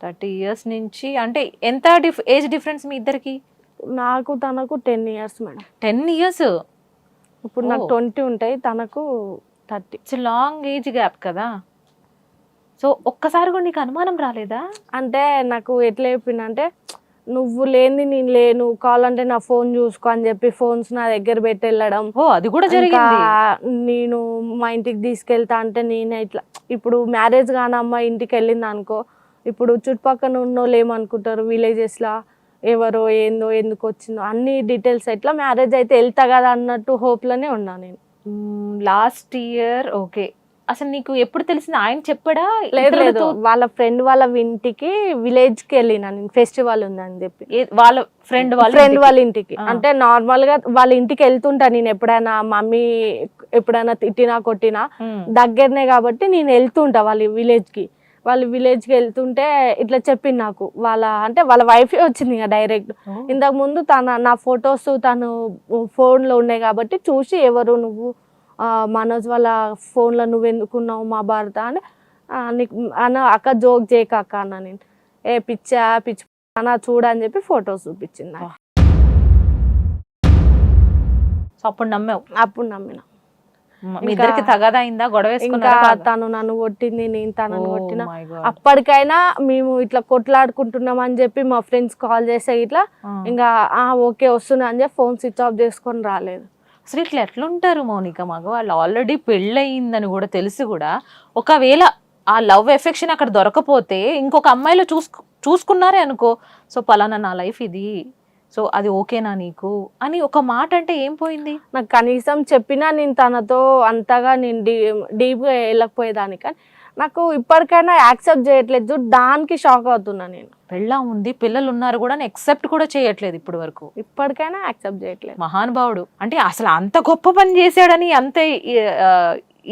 Thirty years నుంచి అంటే ఎంత డిఫ్ ఏజ్ డిఫరెన్స్ మీ ఇద్దరికి? నాకు తనకు ten years madam. Ten years? ఇప్పుడు నాకు. ట్వంటీ ఉంటాయి తనకు thirty. It's long age gap కదా? సో ఒక్కసారి కూడా నీకు అనుమానం రాలేదా? అంటే నాకు ఎట్లా చెప్పిందంటే నువ్వు లేని నేను లేను కావాలంటే నా ఫోన్ చూసుకో అని చెప్పి ఫోన్స్ నా దగ్గర పెట్టి వెళ్ళడం ఓ అది కూడా జరిగింది. నేను మా ఇంటికి తీసుకెళ్తా అంటే నేను ఇట్లా ఇప్పుడు మ్యారేజ్ కాని అమ్మాయి ఇంటికి వెళ్ళింది అనుకో ఇప్పుడు చుట్టుపక్కల ఉన్న వాళ్ళు ఏమనుకుంటారు? విలేజెస్లో ఎవరో ఏందో ఎందుకు వచ్చిందో? అన్ని డీటెయిల్స్ ఎట్లా మ్యారేజ్ అయితే వెళ్తా కదా అన్నట్టు హోప్లోనే ఉన్నా నేను. Last year okay. అసలు నీకు ఎప్పుడు తెలిసింది? ఆయన చెప్పడా? లేదు లేదు. వాళ్ళ ఫ్రెండ్ వాళ్ళ ఇంటికి విలేజ్కి వెళ్ళిన నేను. ఫెస్టివల్ ఉందని చెప్పి. వాళ్ళ ఫ్రెండ్ వాళ్ళ ఫ్రెండ్. వాళ్ళ ఇంటికి. అంటే నార్మల్గా వాళ్ళ ఇంటికి వెళ్తుంటా నేను ఎప్పుడైనా మమ్మీ ఎప్పుడైనా తిట్టినా కొట్టినా. దగ్గరనే కాబట్టి నేను వెళ్తుంటా వాళ్ళ విలేజ్కి వాళ్ళ విలేజ్కి వెళ్తుంటే ఇట్లా చెప్పింది నాకు. వాళ్ళ అంటే వాళ్ళ వైఫ్ వచ్చింది ఇక డైరెక్ట్. ఇంతకు ముందు తన నా ఫొటోస్ తను phone లో ఉన్నాయి కాబట్టి చూసి ఎవరు నువ్వు మనోజ్ వాళ్ళ phone లో నువ్వు ఎందుకున్నావు మా భారత అని నీకు అన్న అక్క జోక్ చేయక అక్క అన్న నేను. ఏ పిచ్చా పిచ్చి అన్న చూడని చెప్పి ఫొటోస్ చూపించింది అప్పుడు నమ్మావు? అప్పుడు నమ్మిన. మీ ఇద్దరికి తగదా అయిందా గొడవ ఇంకా తను నన్ను కొట్టింది నేను తనను Oh కొట్టిన. అప్పటికైనా మేము ఇట్లా కొట్లాడుకుంటున్నాం అని చెప్పి మా ఫ్రెండ్స్ కాల్ చేస్తే ఇట్లా. ఇంకా ఆ ఓకే వస్తున్నా అని చెప్పి ఫోన్ స్విచ్ ఆఫ్ చేసుకొని రాలేదు. అసలు ఇట్లా ఎట్లుంటారు మౌనిక మగవాళ్ళు? ఆల్రెడీ పెళ్ళయిందని కూడా తెలిసి కూడా. ఒకవేళ ఆ లవ్ ఎఫెక్షన్ అక్కడ దొరకపోతే ఇంకొక అమ్మాయిలో చూసుకు చూసుకున్నారే అనుకో. సో పలానా నా లైఫ్ ఇది. సో అది ఓకేనా నీకు? అని ఒక మాట అంటే ఏం పోయింది? నాకు కనీసం చెప్పినా నేను తనతో అంతగా నేను డీ డీప్గా వెళ్ళకపోయేదాన్ని. కానీ నాకు ఇప్పటికైనా యాక్సెప్ట్ చేయట్లేదు. దానికి షాక్ అవుతున్నా నేను. పెళ్ళా ఉంది పిల్లలు ఉన్నారు కూడా ఎక్సెప్ట్ కూడా చేయట్లేదు ఇప్పటి వరకు. ఇప్పటికైనా యాక్సెప్ట్ చేయట్లేదు. మహానుభావుడు. అంటే అసలు అంత గొప్ప పని చేశాడని అంత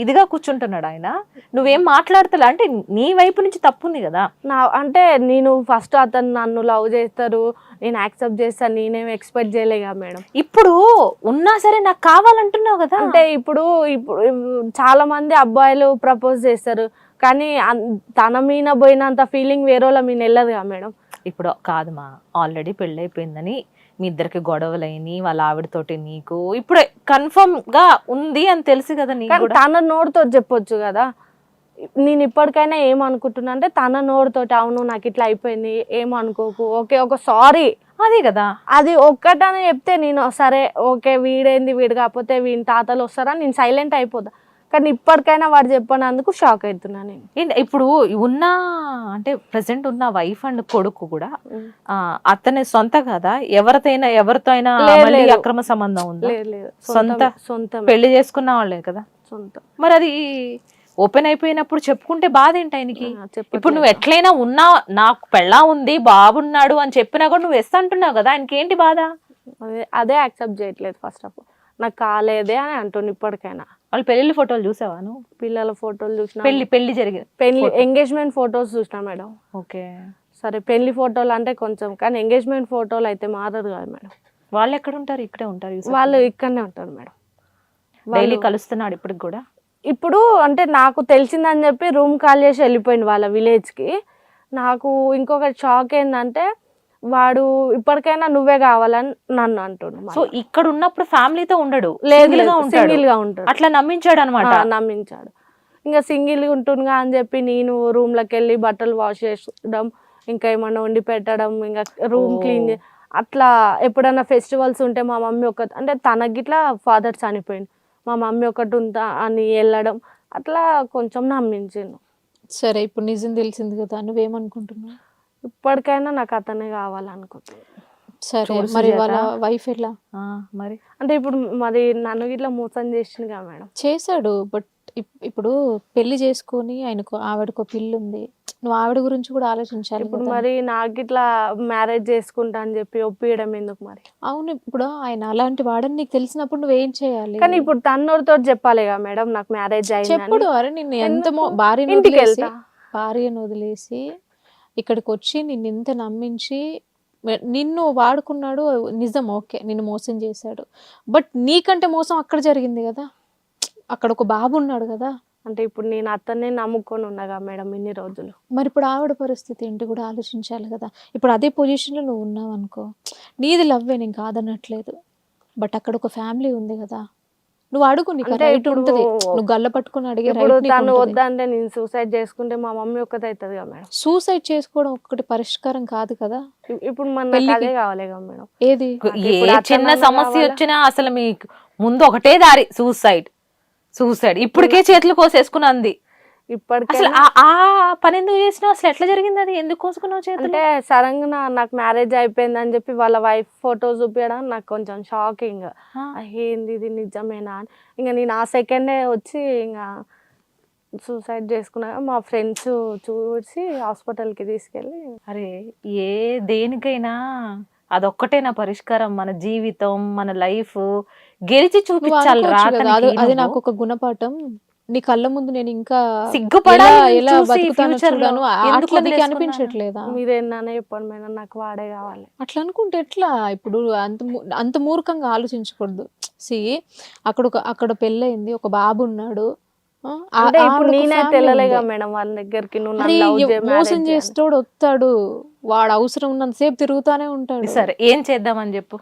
ఇదిగా కూర్చుంటున్నాడు ఆయన. నువ్వేం మాట్లాడతలే. అంటే నీ వైపు నుంచి తప్పుంది కదా. నా అంటే నేను ఫస్ట్ అతను నన్ను లవ్ చేస్తారు నేను యాక్సెప్ట్ చేస్తాను నేనేం ఎక్స్పెక్ట్ చేయలేగా మేడం. ఇప్పుడు ఉన్నా సరే నాకు కావాలంటున్నావు కదా. అంటే ఇప్పుడు ఇప్పుడు చాలా మంది అబ్బాయిలు ప్రపోజ్ చేస్తారు. కానీ తన మీద పోయినంత ఫీలింగ్ వేరేలా మీద వెళ్ళదుగా మేడం. ఇప్పుడు కాదు మా ఆల్రెడీ పెళ్ళైపోయిందని మీ ఇద్దరికి గొడవలైని వాళ్ళ ఆవిడతోటి నీకు. ఇప్పుడు కన్ఫర్మ్గా ఉంది అని తెలుసు కదా నీకు కానీ కూడా. తన నోటితో చెప్పొచ్చు కదా. నేను ఇప్పటికైనా ఏమనుకుంటున్నా అంటే తన నోటితోటి అవును నాకు ఇట్లా అయిపోయింది ఏమనుకోకు ఓకే ఒక సారీ. అదే కదా. అది ఒక్కటని చెప్తే నేను సరే ఓకే వీడేంది వీడు కాకపోతే వీని తాతలు వస్తారా నేను సైలెంట్ అయిపోతా. కానీ ఇప్పటికైనా వాడు చెప్పినందుకు షాక్ అవుతున్నా నేను. ఇప్పుడు ఉన్న అంటే ప్రెసెంట్ ఉన్న వైఫ్ అండ్ కొడుకు కూడా ఆ, అతని సొంత కదా? ఎవరితోనైనా ఎవరితో అయినా. అక్రమ సంబంధం ఉందా? సొంత? సొంత పెళ్ళి చేసుకున్న వాళ్ళే కదా? సొంతం. మరి అది ఓపెన్ అయిపోయినప్పుడు చెప్పుకుంటే బాధ ఏంటి ఆయనకి. ఇప్పుడు నువ్వు ఎట్లయినా ఉన్నా నాకు పెళ్ళా ఉంది బాబున్నాడు అని చెప్పినా కూడా నువ్వు ఎస్ అంటున్నావు కదా? ఆయనకి ఏంటి బాధ? అదే యాక్సెప్ట్ చేయట్లేదు ఫస్ట్ ఆఫ్ ఆల్ నాకు కాలేదే అని అంటుండు ఇప్పటికైనా. వాళ్ళు పెళ్ళి ఫోటోలు చూసావా నువ్వు? పిల్లల ఫోటోలు చూసిన పెళ్ళి పెళ్ళి జరిగింది. పెళ్ళి. ఎంగేజ్మెంట్ ఫోటోస్ చూసిన మేడం. ఓకే. సరే పెళ్ళి ఫోటోలు అంటే కొంచెం కానీ ఎంగేజ్మెంట్ ఫోటోలు అయితే మారదు కదా మేడం. వాళ్ళు ఎక్కడ ఉంటారు? ఇక్కడే ఉంటారు వాళ్ళు ఇక్కడనే ఉంటారు మేడం. డైలీ కలుస్తున్నాడు ఇప్పటికి కూడా? ఇప్పుడు అంటే నాకు తెలిసిందని చెప్పి రూమ్ కాల్ చేసి వెళ్ళిపోయింది వాళ్ళ విలేజ్కి నాకు ఇంకొక షాక్ ఏంటంటే వాడు ఇప్పటికైనా నువ్వే కావాలని నన్ను అంటుండు సో ఇక్కడ ఉన్నప్పుడు ఫ్యామిలీతో ఉండడు సింగిల్గా ఉంటాడు. అట్లా నమ్మించాడు అనమాట నమ్మించాడు. ఇంకా సింగిల్ ఉంటుందిగా అని చెప్పి నేను రూమ్లోకి వెళ్ళి బట్టలు వాష్ చేయడం ఇంకా ఏమన్నా వండి పెట్టడం ఇంకా రూమ్. క్లీన్ అట్లా ఎప్పుడైనా ఫెస్టివల్స్ ఉంటే మా మమ్మీ ఒక అంటే తనకి ఇట్లా ఫాదర్ చనిపోయింది మా మమ్మీ ఒకటి ఉందా అని వెళ్ళడం అట్లా కొంచెం నమ్మించిండు. సరే ఇప్పుడు నిజం తెలిసింది కదా నువ్వేమనుకుంటున్నావు? ఇప్పటికైనా నాకు అతనే కావాలనుకుంటున్నాను సరే మరి. వాళ్ళ వైఫ్ ఎలా? మరి? అంటే ఇప్పుడు మరి నన్ను ఇట్లా మోసం చేసిందిగా మేడం. చేశాడు బట్ ఇప్పుడు పెళ్ళి చేసుకొని ఆయనకు ఆవిడకు పిల్లు ఉంది. నువ్వు ఆవిడ గురించి కూడా ఆలోచించాలి ఇప్పుడు కదా. మరి నాకు ఇట్లా మ్యారేజ్ చేసుకుంటా అని చెప్పి ఒప్పియడం ఎందుకు మరి? అవును ఇప్పుడు ఆయన అలాంటి వాడని నీకు తెలిసినప్పుడు నువ్వేం చేయాలి? కానీ ఇప్పుడు తన్నోడితో చెప్పాలిగా మేడం నాకు మ్యారేజ్ చెప్పుడు అయింది అరే నిన్ను ఎంత ఎందుకు? మో- భార్యను ఇంటికి వదిలేసి వెళ్తా భార్యను వదిలేసి ఇక్కడికి వచ్చి నిన్ను ఇంత నమ్మించి నిన్ను వాడుకున్నాడు నిజం ఓకే నిన్ను మోసం చేశాడు. బట్ నీకంటే మోసం అక్కడ జరిగింది కదా. అక్కడ ఒక బాబు ఉన్నాడు కదా. అంటే ఇప్పుడు నేను అతన్నే నమ్ముకొని ఉన్నాగా మేడం ఇన్ని రోజులు. మరి ఇప్పుడు ఆవిడ పరిస్థితి ఏంటి కూడా ఆలోచించాలి కదా. ఇప్పుడు అదే పొజిషన్లో నువ్వు ఉన్నావు అనుకో నీది లవ్వే నేను కాదనట్లేదు. బట్ అక్కడ ఒక ఫ్యామిలీ ఉంది కదా. నువ్వు అడుగు నీకు రైట్ ఉంటుంది. నువ్వు గల్ల పట్టుకుని అడిగే ఇప్పుడు రైట్ తను వద్దంటే నేను సూసైడ్ చేసుకుంటే మా మమ్మీ ఒక్కతే అవుతుంది కదా మేడం. సూసైడ్ చేసుకోవడం ఒక్కటి పరిష్కారం కాదు కదా. ఇప్- ఇప్పుడు మన అదే కావాలి కదా మేడం. ఏది? ఏ చిన్న సమస్య? వచ్చినా అసలు మీకు ముందు ఒకటే దారి సూసైడ్ సూసైడ్ ఇప్పటికే చేతులు కోసేసుకుని అంది. ఇప్పటికే అసలు ఆ- ఆ పని ఎందుకు చేసినావు? అసలు ఎట్లా జరిగింది అది? ఎందుకు కోసుకున్నావు చేతులు? అంటే సడన్గా నాకు మ్యారేజ్ అయిపోయింది అని చెప్పి వాళ్ళ వైఫ్ ఫోటో చూపించడం నాకు కొంచెం షాకింగ్. ఆ. ఏంది ఇది నిజమేనా అని. ఇంకా నేను ఆ సెకండే వచ్చి ఇంకా సూసైడ్ చేసుకున్నా మా ఫ్రెండ్స్ చూసి హాస్పిటల్కి తీసుకెళ్ళి అరే ఏ దేనికైనా అదొక్కటేనా పరిష్కారం. మన జీవితం మన లైఫ్. గెలిచి నువ్వు చూపించాలి రా అనుకోవచ్చు కదా, అతనికి అది- అది నువ్వు. నాకు ఒక గుణపాఠం. నీ కళ్ళ ముందు నేను ఇంకా సిగ్గుపడాలి ఎలా- బతుకుతానో. చూడాను. అట్లా నీకు వదిలేసుకున్నాను? అనిపించట్లేదా? మీరేనా చెప్పండి మేడం నాకు వాడే కావాలి. అట్లా అనుకుంటే ఎట్లా? ఇప్పుడు అంత అంత మూర్ఖంగా ఆలోచించకూడదు. సి అక్కడ ఒక అక్కడ పెళ్ళయింది ఒక బాబు ఉన్నాడు. మోసం. చేస్తాడు వస్తాడు. వాడు అవసరం ఉన్నంతసేపు తిరుగుతానే ఉంటాడు. సరే ఏం చేద్దామని చెప్పు.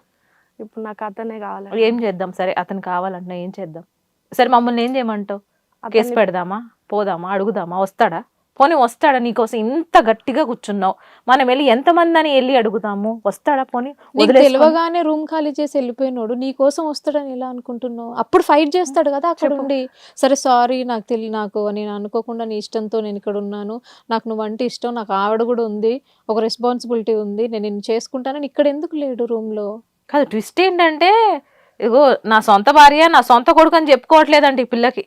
ఇప్పుడు నాకు అతనే కావాలి. ఏం చేద్దాం? సరే అతను కావాలంటున్నా ఏం చేద్దాం? సరే మమ్మల్ని ఏం చేయమంటావు? కేసు పెడదామా? పోదామా? అడుగుదామా? వస్తాడా? పోనీ వస్తాడా నీకోసం? ఇంత గట్టిగా కూర్చున్నావు. మనం వెళ్ళి ఎంతమంది అని వెళ్ళి అడుగుదాము? వస్తాడా పోనీ? తెలియగానే రూమ్ ఖాళీ చేసి వెళ్ళిపోయినాడు. నీ కోసం వస్తాడని ఎలా అనుకుంటున్నావు? అప్పుడు ఫైట్ చేస్తాడు కదా అక్కడ. ఉండి. సరే సారీ నాకు తెలియ నాకు నేను అనుకోకుండా నీ ఇష్టంతో నేను ఇక్కడ ఉన్నాను. నాకు నువ్వంటే ఇష్టం. నాకు ఆవిడ కూడా ఉంది. ఒక రెస్పాన్సిబిలిటీ ఉంది. నేను నిన్ను చేసుకుంటానని ఇక్కడ ఎందుకు లేడు రూమ్లో? కాదు ట్విస్ట్ ఏంటంటే ఇగో నా సొంత భార్య నా సొంత కొడుకు అని చెప్పుకోవట్లేదంట ఈ పిల్లకి.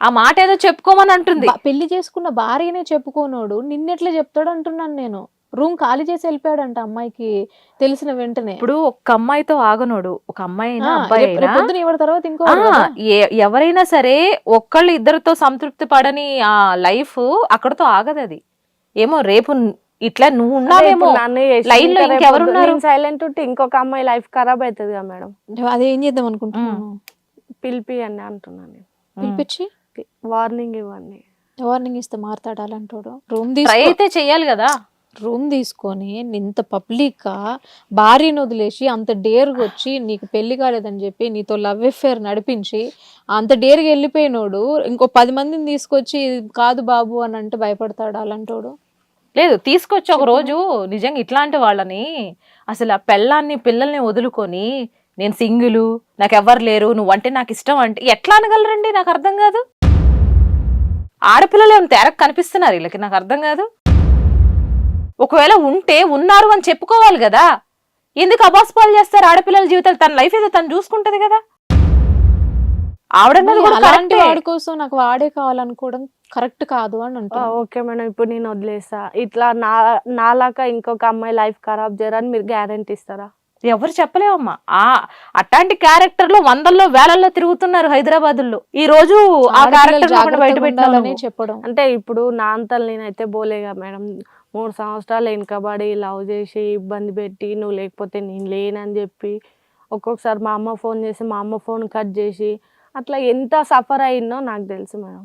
ఆ మాట ఏదో చెప్పుకోమని అంటుంది. పెళ్ళి చేసుకున్న భార్యనే చెప్పుకోనోడు. నిన్నెట్లా చెప్తాడు అంటున్నాను నేను. రూమ్ ఖాళీ చేసి వెళ్ళిపోయాడంట అమ్మాయికి తెలిసిన వెంటనే. ఇప్పుడు ఒక అమ్మాయితో ఆగనోడు. ఒక అమ్మాయి అబ్బాయి పొద్దున ఎవరి తర్వాత ఇంకో ఎవరైనా సరే ఒక్కళ్ళు ఇద్దరితో సంతృప్తి పడని ఆ లైఫ్ అక్కడతో ఆగదు అది. ఏమో రేపు ఇట్లా నువ్వు ఉన్నావేమో లైన్లో ఇంకా రేపు ఇంకెవరు పొద్దున్న ఉన్నారు? నేను సైలెంట్ ఉంటే ఇంకొక అమ్మాయి లైఫ్ ఖరాబ్ అవుతుంది కదా మేడం. అదే ఏం చేద్దాం అనుకుంటున్నాను పిలిపి అని అంటున్నాను నేను. పిలిపించి వార్నింగ్ ఇవ్వండి. వార్నింగ్ ఇస్తే మారుతాడు అలాంటోడు రూమ్ ట్రై అయితే చెయ్యాలి కదా. రూమ్ తీసుకొని ఇంత పబ్లిక్ భార్యను వదిలేసి అంత డేర్గా వచ్చి నీకు పెళ్ళి కాలేదని చెప్పి నీతో లవ్ అఫేర్ నడిపించి అంత డేర్గా వెళ్ళిపోయినోడు ఇంకో పది మందిని తీసుకొచ్చి కాదు బాబు అని అంటే భయపడతాడు అలాంటోడు? లేదు తీసుకొచ్చి ఒక రోజు నిజంగా ఇట్లాంటి వాళ్ళని అసలు ఆ పెళ్ళాన్ని పిల్లల్ని వదులుకొని నేను సింగిల్ నాకు ఎవ్వరు లేరు నువ్వంటే నాకు ఇష్టం అంటే ఎట్లా అనగలరండి? నాకు అర్థం కాదు. ఆడపిల్లలు ఏమైనా తేరకు కనిపిస్తున్నారు? వీళ్ళకి నాకు అర్థం కాదు. ఒకవేళ ఉంటే ఉన్నారు అని చెప్పుకోవాలి కదా. ఎందుకు అబాస్పాలు చేస్తారు ఆడపిల్లల జీవితాలు? తన లైఫ్ ఏదో తను చూసుకుంటది కదా. కూడా అలాంటి. వాడి కోసం నాకు వాడే కావాలనుకోవడం కరెక్ట్ కాదు అని అంటున్నాను ఓకే మేడం. ఇప్పుడు నేను వదిలేస్తా ఇట్లా నా నాలాగా ఇంకొక అమ్మాయి లైఫ్ ఖరాబ్ చేయరని మీరు గ్యారంటీ ఇస్తారా? ఎవరు చెప్పలేవమ్మా. ఆ అట్లాంటి క్యారెక్టర్లో వందల్లో వేలల్లో తిరుగుతున్నారు హైదరాబాద్లో ఈ రోజు ఆ క్యారెక్టర్ బయట పెట్టాలని చెప్పడం. అంటే ఇప్పుడు నా అంతలు నేనైతే పోలేగా మేడం. మూడు సంవత్సరాలు వెనకబడి లవ్ చేసి ఇబ్బంది పెట్టి నువ్వు లేకపోతే నేను లేనని చెప్పి ఒక్కొక్కసారి మా అమ్మ ఫోన్ చేసి మా అమ్మ ఫోన్ కట్ చేసి అట్లా ఎంత సఫర్ అయిందో నాకు తెలుసు మేడం.